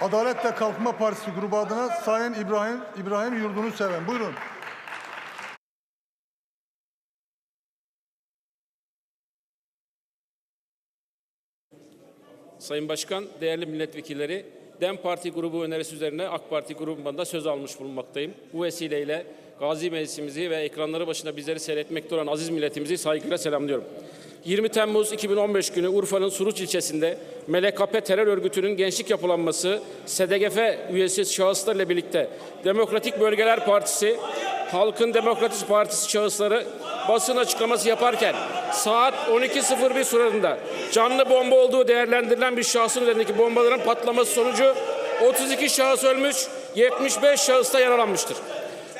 Adalet ve Kalkınma Partisi grubu adına Sayın İbrahim İbrahim Yurdunu Seven. Buyurun. Sayın Başkan, değerli milletvekilleri, DEM Parti grubu önerisi üzerine AK Parti grubunda söz almış bulunmaktayım. Bu vesileyle Gazi Meclisimizi ve ekranları başında bizleri seyretmekte olan aziz milletimizi saygıyla selamlıyorum. 20 Temmuz 2015 günü Urfa'nın Suruç ilçesinde MLKP terör örgütünün gençlik yapılanması SDGF üyesi şahıslarla birlikte Demokratik Bölgeler Partisi, Halkın Demokratik Partisi şahısları basın açıklaması yaparken saat 12.01 sıralarında canlı bomba olduğu değerlendirilen bir şahsın üzerindeki bombaların patlaması sonucu 32 şahıs ölmüş, 75 şahıs da yaralanmıştır.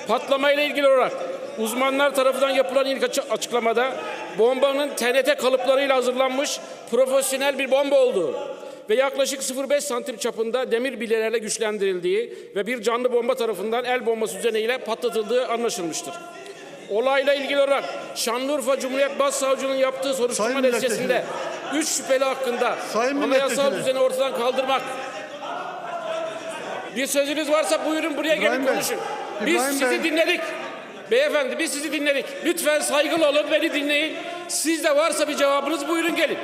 Patlamayla ilgili olarak uzmanlar tarafından yapılan ilk açı- açıklamada bombanın TNT kalıplarıyla hazırlanmış profesyonel bir bomba olduğu ve yaklaşık 0,5 santim çapında demir bilyelerle güçlendirildiği ve bir canlı bomba tarafından el bombası düzeneğiyle patlatıldığı anlaşılmıştır. Olayla ilgili olarak Şanlıurfa Cumhuriyet Başsavcılığı'nın yaptığı soruşturma neticesinde 3 şüpheli hakkında Sayın anayasal düzeni ortadan kaldırmak bir sözünüz varsa buyurun buraya İbrahim gelin konuşun. Biz İbrahim sizi Bey. dinledik. Beyefendi biz sizi dinledik. Lütfen saygılı olun beni dinleyin. Sizde varsa bir cevabınız buyurun gelin.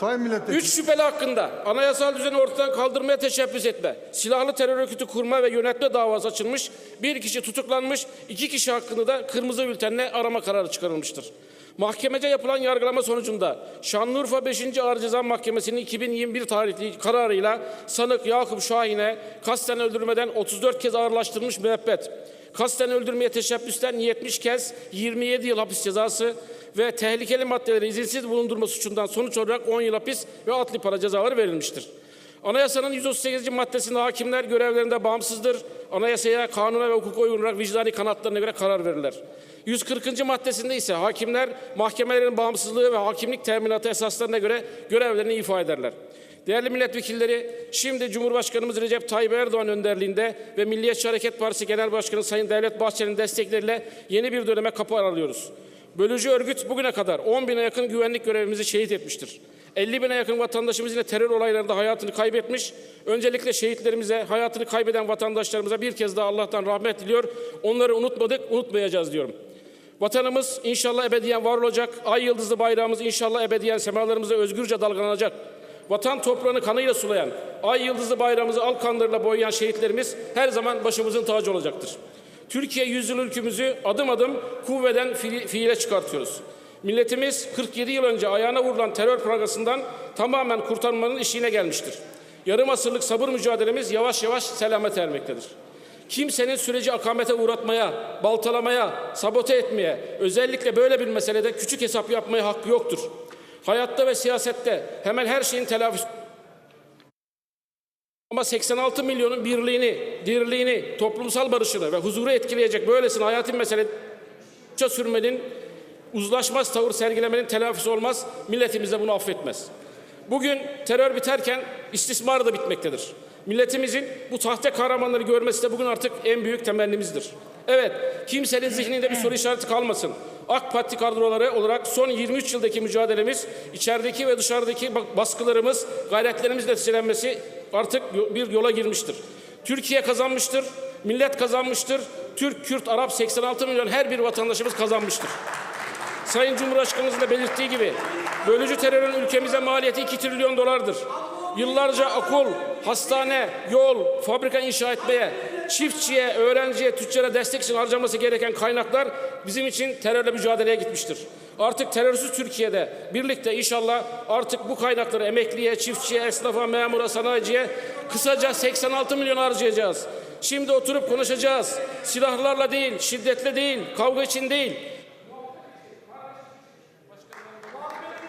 Sayın Milletvekili. Üç şüpheli hakkında anayasal düzeni ortadan kaldırmaya teşebbüs etme, silahlı terör örgütü kurma ve yönetme davası açılmış, bir kişi tutuklanmış, iki kişi hakkında da kırmızı bültenle arama kararı çıkarılmıştır. Mahkemece yapılan yargılama sonucunda Şanlıurfa 5. Ağır Ceza Mahkemesi'nin 2021 tarihli kararıyla sanık Yakup Şahin'e kasten öldürmeden 34 kez ağırlaştırılmış müebbet, kasten öldürmeye teşebbüsten 70 kez 27 yıl hapis cezası ve tehlikeli maddeleri izinsiz bulundurma suçundan sonuç olarak 10 yıl hapis ve adli para cezaları verilmiştir. Anayasanın 138. maddesinde hakimler görevlerinde bağımsızdır. Anayasaya, kanuna ve hukuka uygun olarak vicdani kanatlarına göre karar verirler. 140. maddesinde ise hakimler mahkemelerin bağımsızlığı ve hakimlik teminatı esaslarına göre görevlerini ifa ederler. Değerli milletvekilleri, şimdi Cumhurbaşkanımız Recep Tayyip Erdoğan önderliğinde ve Milliyetçi Hareket Partisi Genel Başkanı Sayın Devlet Bahçeli'nin destekleriyle yeni bir döneme kapı aralıyoruz. Bölücü örgüt bugüne kadar 10 bine yakın güvenlik görevimizi şehit etmiştir. 50 bine yakın vatandaşımız yine terör olaylarında hayatını kaybetmiş. Öncelikle şehitlerimize, hayatını kaybeden vatandaşlarımıza bir kez daha Allah'tan rahmet diliyor. Onları unutmadık, unutmayacağız diyorum. Vatanımız inşallah ebediyen var olacak. Ay yıldızlı bayrağımız inşallah ebediyen semalarımıza özgürce dalgalanacak. Vatan toprağını kanıyla sulayan, ay yıldızlı bayrağımızı al kanlarıyla boyayan şehitlerimiz her zaman başımızın tacı olacaktır. Türkiye yüzyıl ülkümüzü adım adım kuvveden fi- fiile çıkartıyoruz. Milletimiz 47 yıl önce ayağına vurulan terör pragasından tamamen kurtarmanın işine gelmiştir. Yarım asırlık sabır mücadelemiz yavaş yavaş selamete ermektedir. Kimsenin süreci akamete uğratmaya, baltalamaya, sabote etmeye, özellikle böyle bir meselede küçük hesap yapmaya hakkı yoktur. Hayatta ve siyasette hemen her şeyin telafisi ama 86 milyonun birliğini, dirliğini, toplumsal barışını ve huzuru etkileyecek böylesine hayati mesele sürmenin, uzlaşmaz tavır sergilemenin telafisi olmaz. Milletimiz de bunu affetmez. Bugün terör biterken istismar da bitmektedir. Milletimizin bu tahte kahramanları görmesi de bugün artık en büyük temennimizdir. Evet, kimsenin zihninde bir soru işareti kalmasın. AK Parti kadroları olarak son 23 yıldaki mücadelemiz, içerideki ve dışarıdaki baskılarımız, gayretlerimiz neticelenmesi artık bir yola girmiştir. Türkiye kazanmıştır, millet kazanmıştır, Türk, Kürt, Arap 86 milyon her bir vatandaşımız kazanmıştır. Sayın Cumhurbaşkanımızın da belirttiği gibi bölücü terörün ülkemize maliyeti 2 trilyon dolardır. Yıllarca okul, hastane, yol, fabrika inşa etmeye, çiftçiye, öğrenciye, tüccara destek için harcaması gereken kaynaklar bizim için terörle mücadeleye gitmiştir. Artık terörsüz Türkiye'de birlikte inşallah artık bu kaynakları emekliye, çiftçiye, esnafa, memura, sanayiciye kısaca 86 milyon harcayacağız. Şimdi oturup konuşacağız. Silahlarla değil, şiddetle değil, kavga için değil.